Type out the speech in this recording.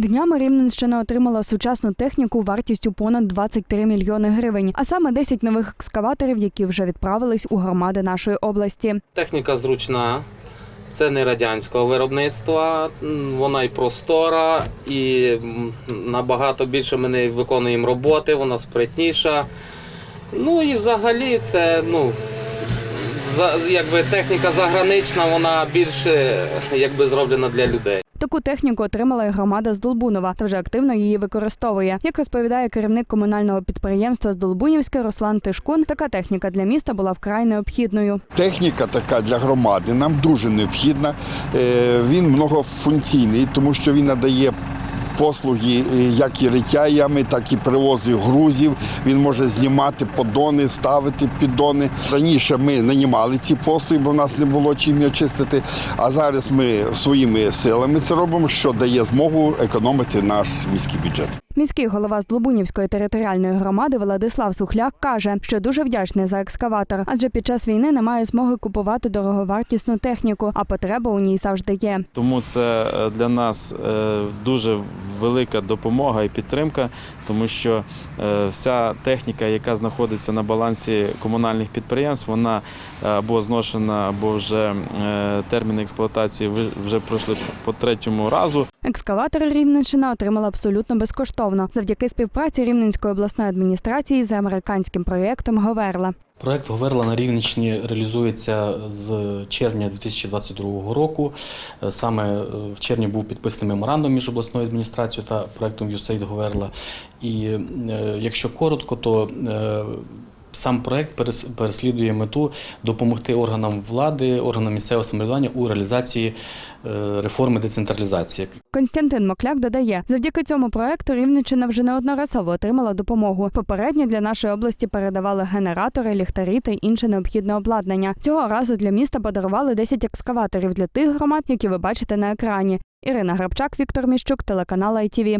Днями Рівненщина отримала сучасну техніку вартістю понад 23 мільйони гривень, а саме 10 нових екскаваторів, які вже відправились у громади нашої області. Техніка зручна, це не радянського виробництва, вона і простора, і набагато більше ми нею виконуємо роботи, вона спритніша. Ну і взагалі це ну, за, якби техніка загранична, вона більше якби, зроблена для людей. Таку техніку отримала і громада з Долбунова та вже активно її використовує. Як розповідає керівник комунального підприємства з Долбунівське Руслан Тишкун, така техніка для міста була вкрай необхідною. Техніка така для громади нам дуже необхідна. Е, Він многофункційний, тому що він надає послуги е, як і риття ями, так і привозу грузів. Він може знімати подони, ставити піддони. Раніше ми нанімали ці послуги, бо в нас не було чим очистити. А зараз ми своїми силами це робимо, що дає змогу економити наш міський бюджет. Міський голова з Долбунівської територіальної громади Владислав Сухляк каже, що дуже вдячний за екскаватор, адже під час війни немає змоги купувати дороговартісну техніку, а потреба у ній завжди є. Тому це для нас е, дуже велика допомога і підтримка, тому що е, вся техніка, яка знаходиться на балансі комунальних підприємств, вона е, або зношена, або вже е, терміни експлуатації вже пройшли по третьому разу. Екскаватор Рівненщина отримала абсолютно безкоштовно завдяки співпраці Рівненської обласної адміністрації з американським проєктом Говерла. Проект Говерла на Рівненщині реалізується з червня 2022 року. Е, Саме е, в червні був підписаний меморандум між обласною адміністрацією та проектом USAID Говерла. І е, якщо коротко, то Сам проект перес- переслідує мету допомогти органам влади, органам місцевого самоврядування у реалізації е, реформи децентралізації. Константин Мокляк додає, завдяки цьому проекту Рівненщина вже неодноразово отримала допомогу. Попередньо для нашої області передавали генератори, ліхтарі та інше необхідне обладнання. Цього разу для міста подарували 10 екскаваторів для тих громад, які ви бачите на екрані. Ірина Грабчак, Віктор Міщук, телеканал ITV.